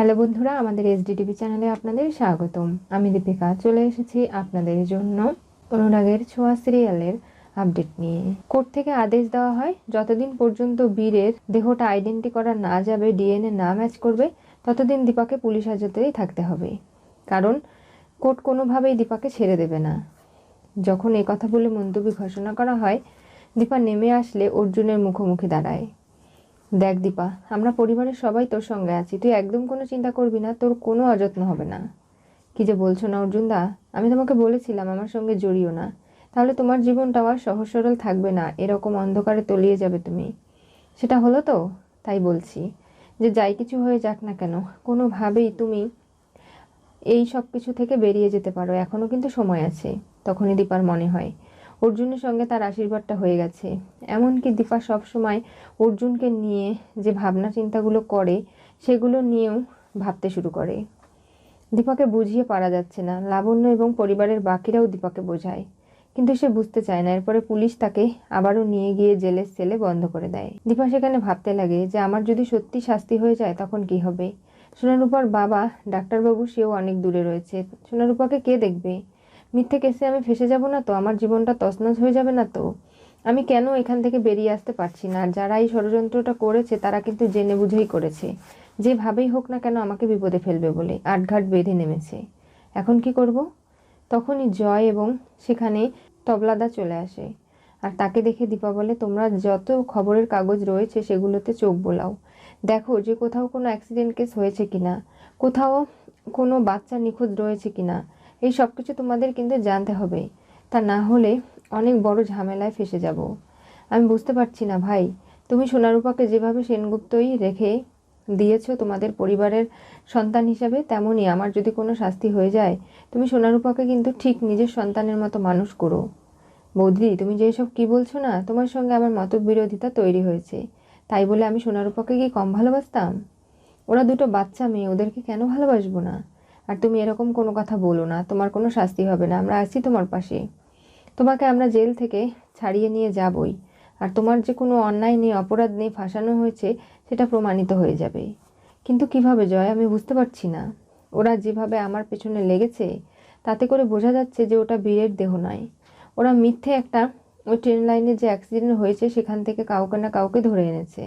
Hello বন্ধুরা, আমাদের SDTV চ্যানেলে আপনাদের স্বাগতম। আমি দীপিকা, চলে এসেছি আপনাদের জন্য অনুরাগের ছোঁয়া সিরিয়ালের আপডেট নিয়ে। কোর্ট থেকে আদেশ দেওয়া হয়, যতদিন পর্যন্ত বীরের দেহটা আইডেন্টি করা না যাবে, ডিএনএ না ম্যাচ করবে, ততদিন দীপাকে পুলিশ হাজতেই থাকতে হবে। কারণ, কোর্ট কোনোভাবেই দীপাকে ছেড়ে দেবে না। যখন এ কথা বলে মন্তব্য ঘোষণা করা হয়, দীপা নেমে আসলে অর্জুনের মুখোমুখি দাঁড়ায়। দেখ দীপা, আমরা পরিবারের সবাই তোর সঙ্গে আছি। তুই একদম কোনো চিন্তা করবি না, তোর কোনো অযত্ন হবে না। কি যে বলছো না অর্জুন দা আমি তোমাকে বলেছিলাম আমার সঙ্গে জড়িও না। তাহলে তোমার জীবনটাও আর সহজ সরল থাকবে না, এরকম অন্ধকারে তলিয়ে যাবে তুমি। সেটা হলো তো, তাই বলছি। যে যাই কিছু হয়ে যাক না কেন, কোনোভাবেই তুমি এই সব কিছু থেকে বেরিয়ে যেতে পারো। এখনও কিন্তু সময় আছে, তখনই দীপার মনে হয়। অর্জুনের সঙ্গে তার আশীর্বাদটা হয়ে গেছে। এমনকি দীপা সবসময় অর্জুনকে নিয়ে যে ভাবনা চিন্তাগুলো করে, সেগুলো নিয়েও ভাবতে শুরু করে। দীপাকে বুঝিয়ে পারা যাচ্ছে না। লাবণ্য এবং পরিবারের বাকিরাও দীপাকে বোঝায়। কিন্তু সে বুঝতে চায় না। এরপরে পুলিশ তাকে আবারও নিয়ে গিয়ে জেলের সেলে বন্ধ করে দেয়। দীপা সেখানে ভাবতে লাগে যে, আমার যদি সত্যি শাস্তি হয়ে যায়, তখন কি হবে? সোনারূপার বাবা, ডাক্তারবাবু, সেও অনেক দূরে রয়েছে। সোনারূপাকে কে দেখবে? মিথ্যে কেসে আমি ফেসে যাব না তো? আমার জীবনটা তছনছ হয়ে যাবে না তো? আমি কেন এখান থেকে বেরিয়ে আসতে পারছি না? যারা এই ষড়যন্ত্রটা করেছে, তারা কিন্তু জেনে বুঝেই করেছে। যেভাবেই হোক না কেন আমাকে বিপদে ফেলবে বলে আটঘাট বেঁধে নেমেছে। এখন কি করব? তখনই জয় এবং সেখানে তবলাদা চলে আসে। আর তাকে দেখে দীপা বলে, তোমরা যত খবরের কাগজ রয়েছে, সেগুলোতে চোখ বোলাও। দেখো যে কোথাও কোনো অ্যাক্সিডেন্ট কেস হয়েছে কিনা। কোথাও কোনো বাচ্চা নিখোঁজ রয়েছে কিনা। এই সব কিছু তোমাদের কিন্তু জানতে হবে তা না হলে অনেক বড় ঝামেলায় ফেসে যাব। আমি বুঝতে পারছি না ভাই, তুমি সোনারূপাকে যেভাবে সেনগুপ্তই রেখে দিয়েছ তোমাদের পরিবারের সন্তান হিসাবে, তেমনই আমার যদি কোনো শাস্তি হয়ে যায়, তুমি সোনারূপাকে কিন্তু ঠিক নিজের সন্তানের মতো মানুষ করো। বৌদি, তুমি যে সব কী বলছো না, তোমার সঙ্গে আমার মতবিরোধিতা তৈরি হয়েছে। তাই বলে আমি সোনারূপাকে কি কম ভালোবাসতাম? ওরা দুটো বাচ্চা মেয়ে, ওদেরকে কেন ভালোবাসবো না? আর তুমি এরকম কোনো কথা বলো না, তোমার কোনো শাস্তি হবে না, আমরা আছি তোমার পাশে। তোমাকে আমরা জেল থেকে ছাড়িয়ে নিয়ে যাবই, আর তোমার যে কোনো অন্যায় নেই, অপরাধ নেই, ফাঁসানো হয়েছে, সেটা প্রমাণিত হয়ে যাবে। কিন্তু কীভাবে, জয়? আমি বুঝতে পারছি না। ওরা যেভাবে আমার পেছনে লেগেছে, তাতে করে বোঝা যাচ্ছে যে ওটা বীরের দেহ নয়। ওরা মিথ্যে একটা ওই ট্রেন লাইনে যে অ্যাক্সিডেন্ট হয়েছে, সেখান থেকে কাউকে না কাউকে ধরে এনেছে।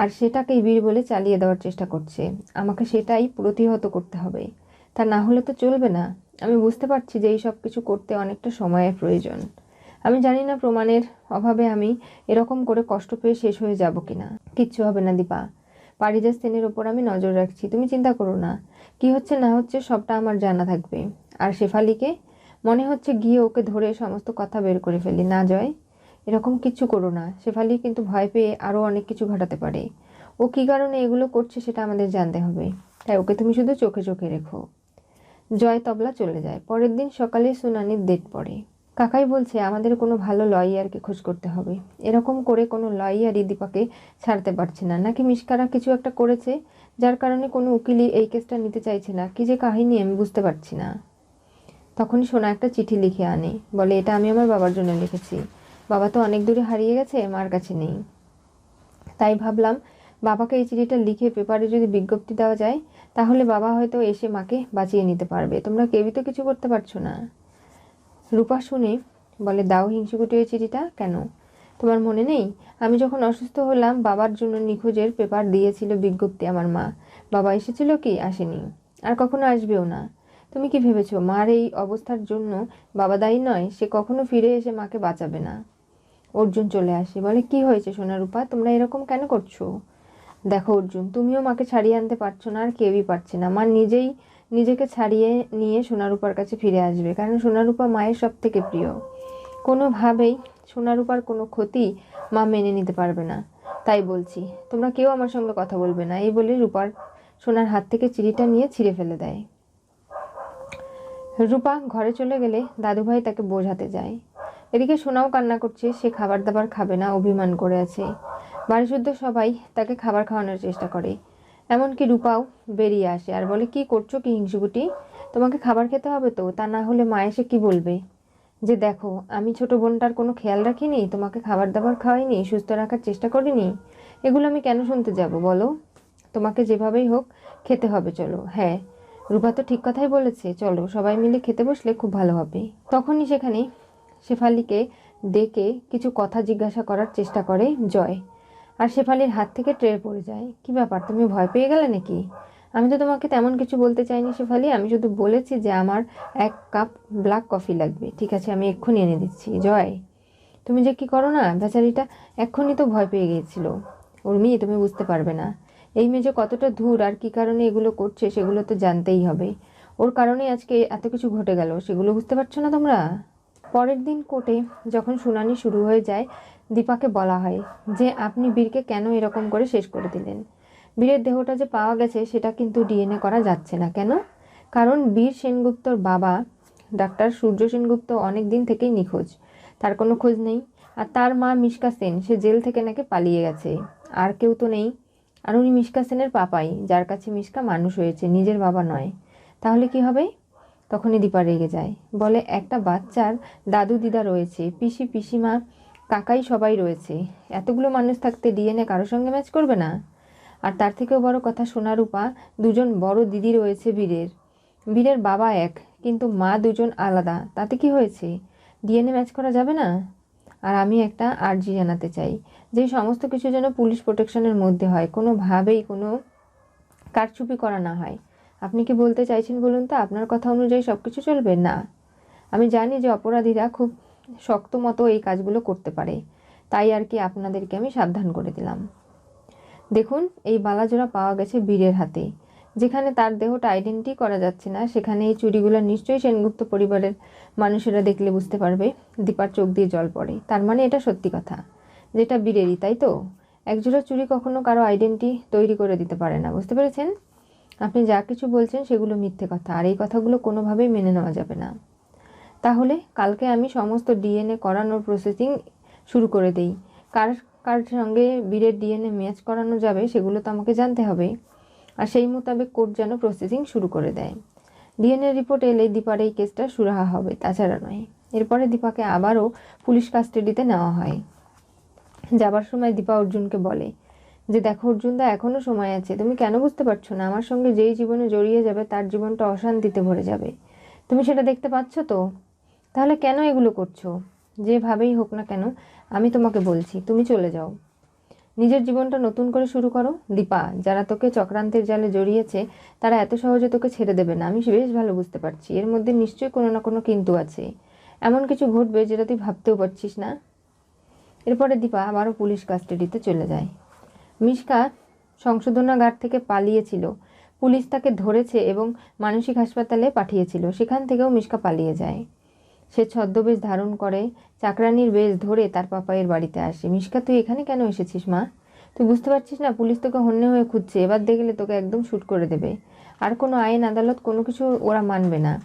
আর সেটাকেই বীর বলে চালিয়ে দেওয়ার চেষ্টা করছে। আমাকে সেটাই প্রতিহত করতে হবে। তা না হলে তো চলবে না। আমি বুঝতে পারছি যে এই সব কিছু করতে অনেকটা সময়ের প্রয়োজন। আমি জানি না প্রমাণের অভাবে আমি এরকম করে কষ্ট পেয়ে শেষ হয়ে যাব কি না। কিচ্ছু হবে না, দীপা। পারিজাত সেনের ওপর আমি নজর রাখছি। তুমি চিন্তা করো না। কি হচ্ছে, না হচ্ছে সবটা আমার জানা থাকবে। আর শেফালিকে মনে হচ্ছে গিয়ে ওকে ধরে সমস্ত কথা বের করে ফেলি। না, জয়, এরকম কিচ্ছু করো না। শেফালি কিন্তু ভয় পেয়ে আরও অনেক কিছু ঘটাতে পারে। ও কী কারণে এগুলো করছে সেটা আমাদের জানতে হবে। তাই ওকে তুমি শুধু চোখে চোখে রেখো। জয় তবলা চলে যায়। পরের দিন সকালে শুনানির ডেট পড়ে। কাকাই বলছে, আমাদের কোনো ভালো লয়ারকে খোঁজ করতে হবে। এরকম করে কোনো লয়ারই দীপাকে ছাড়তে পারছে না। নাকি মিসকারা কিছু একটা করেছে, যার কারণে কোনো উকিলই এই কেসটা নিতে চাইছে না। কি যে কাহিনী আমি বুঝতে পারছি না। তখনই সোনা একটা চিঠি লিখে আনে। বলে, এটা আমি আমার বাবার জন্য লিখেছি। বাবা তো অনেক দূরে হারিয়ে গেছে, মার কাছে নেই। তাই ভাবলাম বাবাকে এই চিঠিটা লিখে পেপারে যদি বিজ্ঞপ্তি দেওয়া যায়, তাহলে বাবা হয়তো এসে মাকে বাঁচিয়ে নিতে পারবে। তোমরা কেউই তো কিছু করতে পারছ না। রূপা শুনে বলে, দাও হিংসুকুটি ওই চিঠিটা, কেন? তোমার মনে নেই? আমি যখন অসুস্থ হলাম, বাবার জন্য নিখোঁজের পেপার দিয়েছিল বিজ্ঞপ্তি আমার মা। বাবা এসেছিল কি? আসেনি। আর কখনো আসবেও না। তুমি কি ভেবেছো, মার এই অবস্থার জন্য বাবা দায়ী নয়? সে কখনো ফিরে এসে মাকে বাঁচাবে না। অর্জুন চলে আসে, বলে, কি হয়েছে সোনারূপা তোমরা এরকম কেন করছ? দেখো অর্জুন, তুমিও মাকে ছাড়িয়ে আনতে পারছ না আর কেউই পারছে না। মা নিজেই নিজেকে ছাড়িয়ে নিয়ে সোনারূপার কাছে ফিরে আসবে, কারণ সোনারূপা মায়ের সব থেকে প্রিয়। কোনোভাবেই সোনারূপার কোনো ক্ষতি মা মেনে নিতে পারবে না। তাই বলছি, তোমরা কেউ আমার সঙ্গে কথা বলবে না। এই বলে রূপার সোনার হাত থেকে চিড়িটা নিয়ে ছিঁড়ে ফেলে দেয়। রূপা ঘরে চলে গেলে দাদুভাই তাকে বোঝাতে যায়। এদিকে সোনাও কান্না করছে, সে খাবার দাবার খাবে না, অভিমান করে আছে। বাড়ি শুদ্ধ সবাই তাকে খাবার খাওয়ানোর চেষ্টা করে। এমনকি রূপাও বেরিয়ে আসে আর বলে, কি করছ কি হিংসুগুটি তোমাকে খাবার খেতে হবে তো? তা না হলে মা এসে কি বলবে? যে, দেখো, আমি ছোট বোনটার কোনো খেয়াল রাখিনি, তোমাকে খাবার দাবার খাওয়াইনি, সুস্থ রাখার চেষ্টা করিনি। এগুলো আমি কেন শুনতে যাব, বলো? তোমাকে যেভাবেই হোক খেতে হবে, চলো। হ্যাঁ রূপা তো ঠিক কথাই বলেছে, চলো, সবাই মিলে খেতে বসলে খুব ভালো হবে। তখনই সেখানে শেফালিকে ডেকে কিছু কথা জিজ্ঞাসা করার চেষ্টা করে জয়। আর শেফালির হাত থেকে ট্রে পড়ে যায়। কি ব্যাপার, তুমি ভয় পেয়ে গেলে নাকি? আমি তো তোমাকে তেমন কিছু বলতে চাইনি শেফালি। আমি শুধু বলেছি যে আমার এক কাপ ব্ল্যাক কফি লাগবে। ঠিক আছে, আমি এক্ষুনি এনে দিচ্ছি। জয়। তুমি যে কি করো না, বেচারিটা এক্ষুনি তো ভয় পেয়ে গিয়েছিল। উর্মি, তুমি বুঝতে পারবে না। এই মেয়ে যে কতটা ধূর আর কি কারণে এগুলো করছে সেগুলো তো জানতেই হবে। ওর কারণে আজকে এত কিছু ঘটে গেল। সেগুলো বুঝতে পারছ না তোমরা? পরের দিন কোর্টে যখন শুনানি শুরু হয়ে যায় দীপাকে বলা হয় যে আপনি বীরকে কেন এরকম করে শেষ করে দিলেন? বীরের দেহটা যে পাওয়া গেছে, সেটা কিন্তু ডিএনএ করা যাচ্ছে না। কেন? কারণ বীর সেনগুপ্তর বাবা, ডাক্তার সূর্য সেনগুপ্ত, অনেক দিন থেকেই নিখোঁজ। তার কোনো খোঁজ নেই। আর তার মা মিশকা সেন, সে জেল থেকে নাকি পালিয়ে গেছে। আর কেউ তো নেই। আর উনি মিশকা সেনের পাপাই, যার কাছে মিশকা মানুষ হয়েছে, নিজের বাবা নয়। তাহলে কি হবে? তখনই দীপা রেগে যায়। বলে, একটা বাচ্চার দাদু দিদা রয়েছে। পিসি, পিসিমা কাকাই সবাই রয়েছে। এতগুলো মানুষ থাকতে ডিএনএ কারোর সঙ্গে ম্যাচ করবে না? আর তার থেকেও বড় কথা সোনারূপা, দুজন বড় দিদি রয়েছে বীরের। বীরের বাবা এক, কিন্তু মা দুজন আলাদা। তাতে কি হয়েছে? ডিএনএ ম্যাচ করা যাবে না? আর আমি একটা আর্জি জানাতে চাই, যে সমস্ত কিছু যেন পুলিশ প্রোটেকশনের মধ্যে হয়, কোনোভাবেই কোনো কারচুপি করা না হয়। আপনি কি বলতে চাইছেন বলুন তো? আপনার কথা অনুযায়ী সব কিছু চলবে? না। আমি জানি যে অপরাধীরা খুব শক্ত মতো এই কাজগুলো করতে পারে। তাই আর কি আপনাদেরকে আমি সাবধান করে দিলাম। দেখুন, এই বালাজোড়া পাওয়া গেছে বীরের হাতে। যেখানে তার দেহটা আইডেন্টি করা যাচ্ছে না, সেখানে এই চুরিগুলো নিশ্চয়ই সেনগুপ্ত পরিবারের মানুষেরা দেখলে বুঝতে পারবে, দীপার চোখ দিয়ে জল পড়ে। তার মানে এটা সত্যি কথা, যেটা বীরেরই, তাই তো? একজোড়া চুরি কখনো কারও আইডেন্টি তৈরি করে দিতে পারে না, বুঝতে পেরেছেন? আপনি যা কিছু বলছেন সেগুলো মিথ্যে কথা, আর এই কথাগুলো কোনোভাবেই মেনে নেওয়া যাবে না। তাহলে কালকে আমি সমস্ত ডিএনএ করানোর প্রসেসিং শুরু করে দেই। কার কার সঙ্গে বীরের ডিএনএ ম্যাচ করানো যাবে সেগুলো তো আমাকে জানতে হবে। আর সেই মোতাবেক কোর্ট যেন প্রসেসিং শুরু করে দেয়। ডিএনএ রিপোর্ট এলে দীপার এই কেসটা সুরাহা হবে, তাছাড়া নয়। এরপরে দীপাকে আবারও পুলিশ কাস্টাডিতে নেওয়া হয়। যাবার সময় দীপা অর্জুনকে বলে যে, দেখো অর্জুনদা এখনও সময় আছে। তুমি কেন বুঝতে পারছ না? আমার সঙ্গে যেই জীবনে জড়িয়ে যাবে, তার জীবনটা অশান্তিতে ভরে যাবে। তুমি সেটা দেখতে পাচ্ছ তো? তাহলে কেন এগুলো করছ? যেভাবেই হোক না কেন, আমি তোমাকে বলছি, তুমি চলে যাও। নিজের জীবনটা নতুন করে শুরু করো। দীপা, যারা তোকে চক্রান্তের জালে জড়িয়েছে, তারা এত সহজে তোকে ছেড়ে দেবে না। আমি বেশ ভালো বুঝতে পারছি। এর মধ্যে নিশ্চয়ই কোনো না কোনো কিন্তু আছে। এমন কিছু ঘটবে যেটা তুই ভাবতেও পারছিস না। এরপরে দীপা আবারও পুলিশ কাস্টাডিতে চলে যায়। মিশকা সংশোধনাগার থেকে পালিয়েছিল। পুলিশ তাকে ধরেছে এবং মানসিক হাসপাতালে পাঠিয়েছিল। সেখান থেকেও মিশকা পালিয়ে যায়। সে ছদ্মবেশ ধারণ করে, চাকরানির বেশ ধরে তার পাপাইয়ের বাড়িতে আসে। মিশকা, তুই এখানে কেন এসেছিস, মা? তুই বুঝতে পারছিস না, পুলিশ তোকে হন্যে হয়ে খুঁজছে। এবার দেখলে তোকে একদম শ্যুট করে দেবে। আর কোনো আইন, আদালত, কোনো কিছু ওরা মানবে না।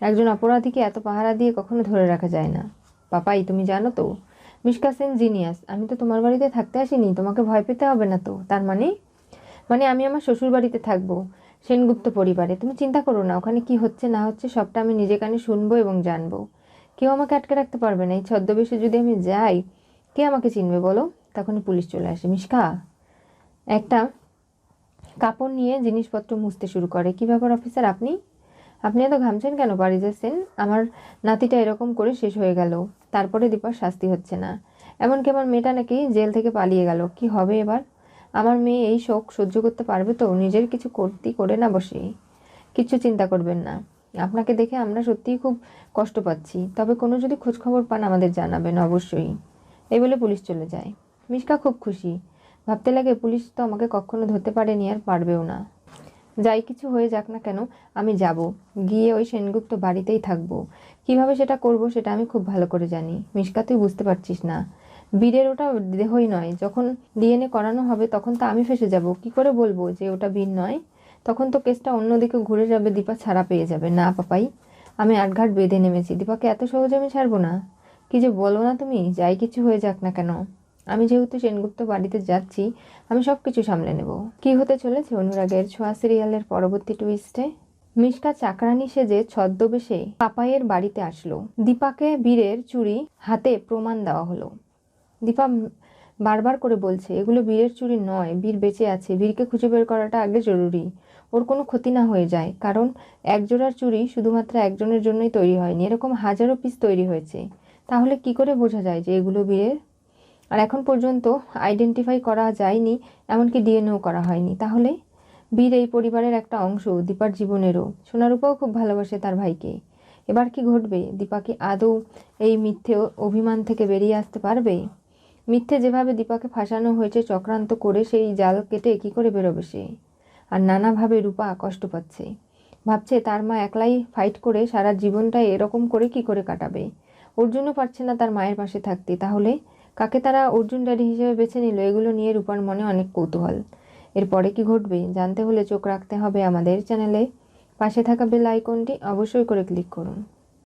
একজন অপরাধীকে এত পাহারা দিয়ে কখনো ধরে রাখা যায় না। পাপাই, তুমি জানো তো, মিশকা সেন জিনিয়াস, আমি তো তোমার বাড়িতে থাকতে আসিনি, তোমাকে ভয় পেতে হবে না তো। তার মানে? মানে আমি আমার শ্বশুর বাড়িতে থাকব, সেনগুপ্ত পরিবারে। তুমি চিন্তা করো না, ওখানে কি হচ্ছে না হচ্ছে সবটা আমি নিজে কানে শুনব এবং জানব। কেউ আমাকে আটকে রাখতে পারবে না। এই ছদ্মবেশে যদি আমি যাই, কে আমাকে চিনবে বলো? তখনই পুলিশ চলে আসে। মিশকা, একটা কাপড় নিয়ে জিনিসপত্র মুছতে শুরু করে। কী ব্যাপার অফিসার আপনি? আপনি এত ঘামছেন কেন? বাড়ি যাচ্ছেন আমার নাতিটা এরকম করে শেষ হয়ে গেল। তারপরে দীপার শাস্তি হচ্ছে না। এমনকি আমার মেয়েটা নাকি জেল থেকে পালিয়ে গেল। কি হবে এবার? আমার মেয়ে এই শোক সহ্য করতে পারবে তো? নিজের কিছু করতেই করে না বসে। কিচ্ছু চিন্তা করবেন না। আপনাকে দেখে আমরা সত্যিই খুব কষ্ট পাচ্ছি। তবে কোনো যদি খোঁজখবর পান, আমাদের জানাবেন অবশ্যই। এই বলে পুলিশ চলে যায়। মিশকা খুব খুশি। ভাবতে লাগে, পুলিশ তো আমাকে কখনো ধরতে পারেনি, আর পারবেও না। যাই কিছু হয়ে যাক না কেন, আমি যাব। গিয়ে ওই সেনগুপ্ত বাড়িতেই থাকব। কীভাবে সেটা করব, সেটা আমি খুব ভালো করে জানি। মিশকা, তুই বুঝতে পারছিস না। বীরের ওটা দেহই নয়। যখন ডিএনএ করানো হবে, তখন তো আমি ফেসে যাব। কি করে বলব যে ওটা বীর নয়? তখন তো কেসটা অন্যদিকে ঘুরে যাবে, দীপা ছাড়া পেয়ে যাবে। না, পাপাই, আমি আটঘাট বেঁধে নেমেছি। দীপাকে এত সহজে আমি ছাড়বো না। কি যে বলো না তুমি, যাই কিছু হয়ে যাক না কেন। আমি যেহেতু সেনগুপ্ত বাড়িতে যাচ্ছি, আমি সব কিছু সামলে নেব। কি হতে চলেছে অনুরাগের ছোঁয়া সিরিয়ালের পরবর্তী টুইস্টে মিশকা চাকরানি সেজে ছদ্মবেশে পাপাইয়ের বাড়িতে আসলো। দীপাকে বীরের চুরি হাতে প্রমাণ দেওয়া হলো। দীপা বারবার করে বলছে, এগুলো বীরের চুরি নয়, বীর বেঁচে আছে। বীরকে খুঁজে বের করাটা আগে জরুরি। ওর কোনো ক্ষতি না হয়ে যায়। কারণ এক জোড়ার চুড়ি শুধুমাত্র একজনের জন্যই তৈরি হয়নি, এরকম হাজারো পিস তৈরি হয়েছে। তাহলে কি করে বোঝা যায় যে এগুলো বীরের আর এখন পর্যন্ত আইডেন্টিফাই করা যায়নি, এমনকি ডিএনএও করা হয়নি। তাহলে বীর এই পরিবারের একটা অংশ দীপার জীবনেরও। সোনারূপাও খুব ভালোবাসে তার ভাইকে। এবার কি ঘটবে? দীপা কি আদৌ এই মিথ্যে অভিমান থেকে বেরিয়ে আসতে পারবে? মিথ্যে যেভাবে দীপাকে ফাঁসানো হয়েছে, চক্রান্ত করে সেই জাল কেটে কী করে বেরোবে সে? আর নানাভাবে রূপা কষ্ট পাচ্ছে। ভাবছে, তার মা একলাই ফাইট করে সারা জীবনটা এরকম করে কি করে কাটাবে? অর্জুনও পারছে না তার মায়ের পাশে থাকতে। তাহলে কাকে তারা অর্জুন ড্যাডি হিসেবে বেছে নিল? এগুলো নিয়ে রূপার মনে অনেক কৌতূহল। এরপরে কি ঘটবে? জানতে হলে চোখ রাখতে হবে আমাদের চ্যানেলে। পাশে থাকা বেল আইকনটি অবশ্যই করে ক্লিক করুন।